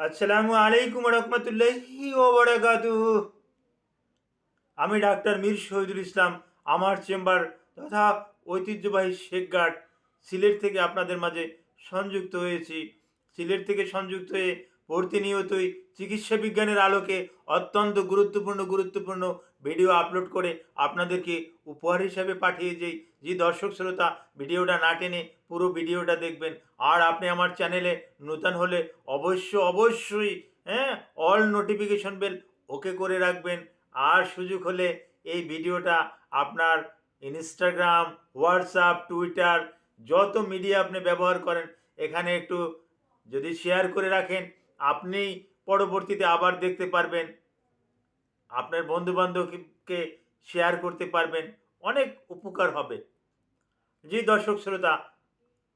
আসসালামু আলাইকুম রহমতুল্লাহি ও বারাকাতুহু আমি ডাক্তার মীর শহীদুল ইসলাম, আমার চেম্বার তথা ঐতিহ্যবাহী শেখঘাট সিলেট থেকে আপনাদের মাঝে সংযুক্ত হয়েছি। সিলেট থেকে সংযুক্ত হয়ে প্রতিনিয়তই চিকিৎসা বিজ্ঞানের আলোকে অত্যন্ত গুরুত্বপূর্ণ গুরুত্বপূর্ণ ভিডিও আপলোড করে আপনাদেরকে উপহার হিসাবে পাঠিয়ে যাই যে দর্শক শ্রোতা, ভিডিওটা না টেনে পুরো ভিডিওটা দেখবেন। আর আপনি আমার চ্যানেলে নূতন হলে অবশ্য অবশ্যই হ্যাঁ অল নোটিফিকেশন বেল ওকে করে রাখবেন। আর সুযোগ হলে এই ভিডিওটা আপনার ইনস্টাগ্রাম হোয়াটসঅ্যাপ টুইটার যত মিডিয়া আপনি ব্যবহার করেন, এখানে একটু যদি শেয়ার করে রাখেন, আপনি পরবর্তীতে আবার দেখতে পারবেন। আপনার বন্ধুবান্ধবকে শেয়ার করতে পারবেন, অনেক উপকার হবে। যে দর্শক শ্রোতা,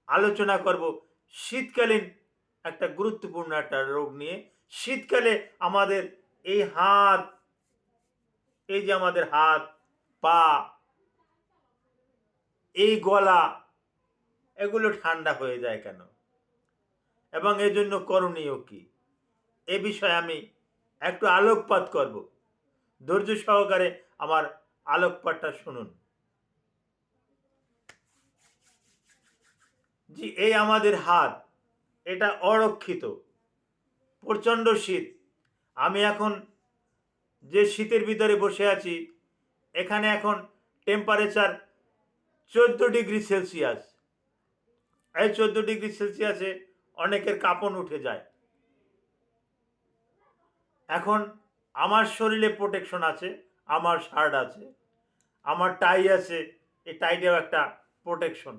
আলোচনা করব শীতকালীন একটা গুরুত্বপূর্ণ একটা রোগ নিয়ে। শীতকালে আমাদের এই হাত, এই যে আমাদের হাত, পা, এই গলা, এগুলো ঠান্ডা হয়ে যায় কেন? এবং এর জন্য করণীয় কি? এ বিষয়ে আমি একটু আলোকপাত করব। ধৈর্য সহকারে আমার আলোকপাতটা শুনুন। জি, এই আমাদের হাত, এটা অরক্ষিত, প্রচণ্ড শীত। আমি এখন যে শীতের ভিতরে বসে আছি, এখানে এখন টেম্পারেচার চোদ্দ ডিগ্রি সেলসিয়াস। এই চোদ্দ ডিগ্রি সেলসিয়াসে অনেকের কাঁপন উঠে যায়। এখন আমার শরীরে প্রোটেকশন আছে, আমার শার্ট আছে, আমার টাই আছে, এই টাইটাও একটা প্রোটেকশন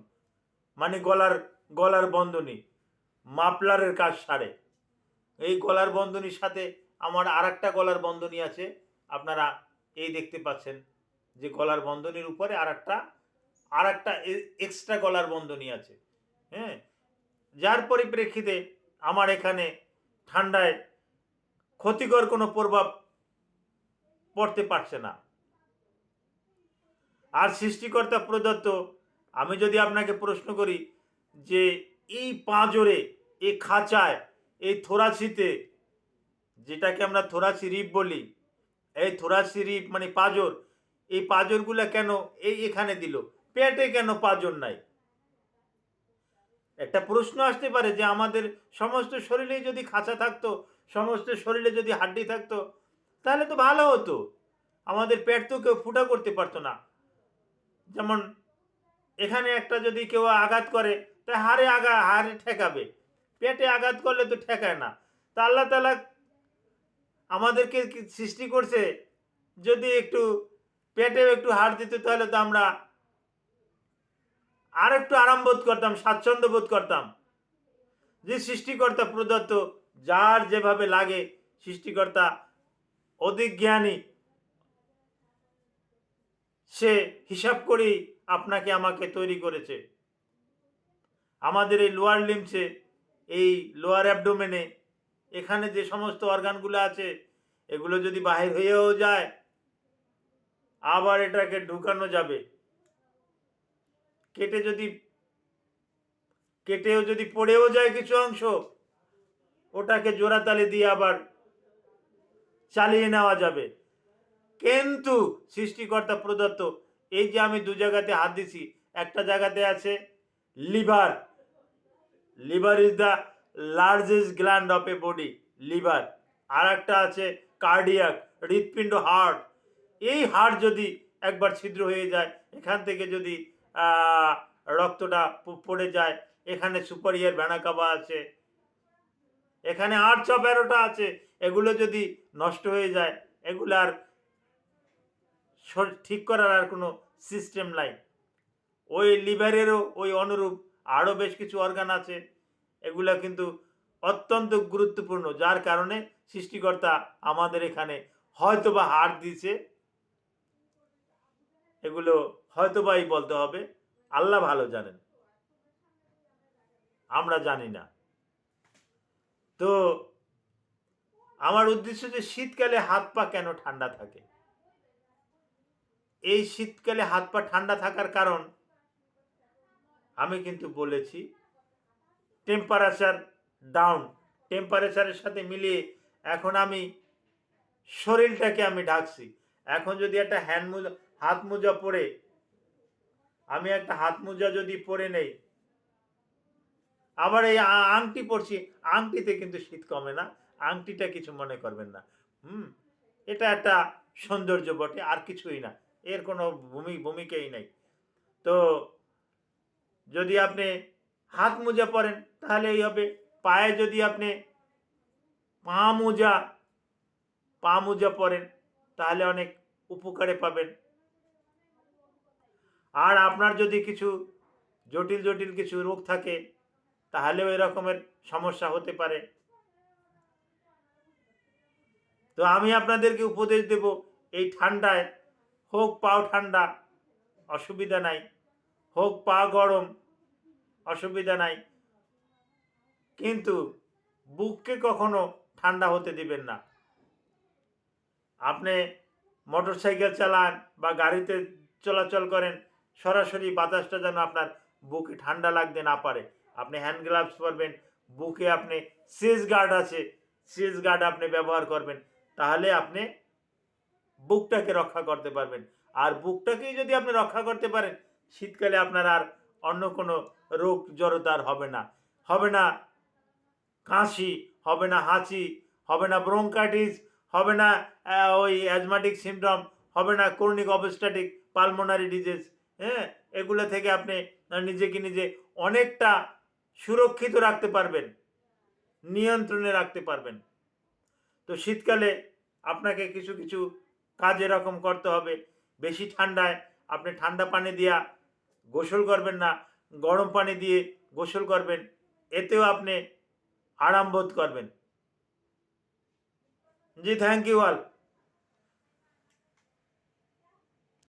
মানে গলার গলার বন্ধনী মাপলারের কাজ সারে। এই গলার বন্ধনীর সাথে আমার আর একটা গলার বন্ধনী আছে, আপনারা এই দেখতে পাচ্ছেন যে গলার বন্ধনীর উপরে আর একটা আর একটা এক্সট্রা গলার বন্ধনী আছে। হ্যাঁ? যার পরিপ্রেক্ষিতে আমার এখানে ঠান্ডায় ক্ষতিকর কোনো প্রভাব পড়তে পারছে না। আর সৃষ্টিকর্তা প্রদত্ত, আমি যদি আপনাকে প্রশ্ন করি যে এই পাঁজরে, এই খাঁচায়, এই থোরাসিতে, যেটাকে আমরা থোরাসি রিপ বলি, এই থোরাসি রিপ মানে পাঁজর, এই পাঁজরগুলো কেন এই এখানে দিল? পেটে কেন পাঁজর নাই? একটা প্রশ্ন আসতে পারে যে আমাদের সমস্ত শরীরে যদি খাঁচা থাকতো, সমস্ত শরীরে যদি হাড্ডি থাকতো তাহলে তো ভালো হতো। আমাদের পেট তো কেউ ফুটা করতে পারতো না। যেমন এখানে একটা যদি কেউ আঘাত করে, তা হাড়ে আগা, হাড়ে ঠেকাবে। পেটে আঘাত করলে তো ঠেকায় না। তা আল্লাহ তালা আমাদেরকে সৃষ্টি করছে? যদি একটু পেটে একটু হাড় দিত, তাহলে তো আমরা আর একটু আরাম বোধ করতাম, স্বাচ্ছন্দ্য বোধ করতাম। যে সৃষ্টিকর্তা প্রদত্ত, যার যেভাবে লাগে, সৃষ্টিকর্তা অধিক জ্ঞানী সে হিসাব করেই আপনাকে আমাকে তৈরি করেছে। আমাদের এই লোয়ার লিমসে এই লোয়ার অ্যাবডোমেনে এখানে যে সমস্ত অর্গানগুলো আছে, এগুলো যদি বাহির হয়েও যায়, আবার এটাকে ঢুকানো যাবে। কেটে যদি, কেটেও যদি পড়েও যায় কিছু অংশ, ওটাকে জোড়াতালি দিয়ে আবার চালিয়ে নেওয়া যাবে। কিন্তু সৃষ্টিকর্তা প্রদত্ত, এই যে আমি দু জায়গাতে হাত দিছি, একটা জায়গাতে আছে liver. Liver is the largest gland of a body, liver. আর একটা আছে কার্ডিয়াক, হৃৎপিণ্ড হার্ট। এই হার্ট যদি একবার ছিদ্র হয়ে যায়, এখান থেকে যদি রক্তটা পড়ে যায়, এখানে সুপারিয়ার ভ্যানাকাবা আছে। এখানে ছ তেরোটা আছে এগুলো যদি নষ্ট হয়ে যায়, এগুলো আর ঠিক করার আর কোনো সিস্টেম নাই। ওই লিভারেরও ওই অনুরূপ আরও বেশ কিছু অর্গান আছে, এগুলো কিন্তু অত্যন্ত গুরুত্বপূর্ণ। যার কারণে সৃষ্টিকর্তা আমাদের এখানে হয়তো বা হার দিয়েছে। এগুলো হয়তোবাই বলতে হবে, আল্লাহ ভালো জানেন। আমরা জানি না। তো আমার উদ্দেশ্য যে শীতকালে হাত পা কেন ঠান্ডা থাকে? এই শীতকালে হাত পা ঠান্ডা থাকার কারণ আমি কিন্তু বলেছি টেম্পারেচার ডাউন টেম্পারেচারের সাথে মিলিয়ে এখন আমি শরীরটাকে আমি ঢাকছি। এখন যদি একটা হ্যান্ড মোজা, হাত মোজা পরে, আমি একটা হাত মোজা যদি পরে নেই, আবার এই আংটি পরছি, আংটিতে কিন্তু শীত কমে না। আংটিটা কিছু মনে করবেন না। হুম? এটা একটা সৌন্দর্য বটে, আর কিছুই না। এর কোনো ভূমি, ভূমিকাই নাই। তো যদি আপনি হাত মোজা পরেন তাহলে এই হবে। পায়ে যদি আপনি পা মোজা পা মোজা পরেন, তাহলে অনেক উপকারে পাবেন। আর আপনার যদি কিছু জটিল জটিল কিছু রোগ থাকে, তাহলেও এরকমের সমস্যা হতে পারে। তো আমি আপনাদেরকে উপদেশ দেব, এই ঠান্ডায় হোক পাও ঠান্ডা, অসুবিধা নাই। হোক পা গরম, অসুবিধা নাই। কিন্তু বুককে কখনো ঠান্ডা হতে দিবেন না। আপনি মোটর সাইকেল চালান বা গাড়িতে চলাচল করেন, সরাসরি বাতাসটা যেন আপনার বুকে ঠান্ডা লাগতে না পারে। আপনি হ্যান্ড গ্লাভস পরবেন, বুকে আপনি সিজ গার্ড আছে, সিজ গার্ড আপনি ব্যবহার করবেন। তাহলে আপনি বুকটাকে রক্ষা করতে পারবেন। আর বুকটাকেই যদি আপনি রক্ষা করতে পারেন, শীতকালে আপনার আর অন্য কোনো রোগ জড়তার হবে না। হবে না কাশি, হবে না হাঁচি, হবে না ব্রোঙ্কাইটিস, হবে না ওই অ্যাজমাটিক সিমটম হবে না ক্রনিক অবস্ট্যাটিক পালমোনারি ডিজিজ হ্যাঁ? এগুলো থেকে আপনি নিজেকে নিজে অনেকটা সুরক্ষিত রাখতে পারবেন, নিয়ন্ত্রণে রাখতে পারবেন। তো শীতকালে আপনাকে কিছু কিছু কাজ এরকম করতে হবে। বেশি ঠান্ডায় আপনি ঠান্ডা পানি দিয়া গোসল করবেন না, গরম পানি দিয়ে গোসল করবেন, এতেও আপনি আরাম বোধ করবেন। জি থ্যাংক ইউ অল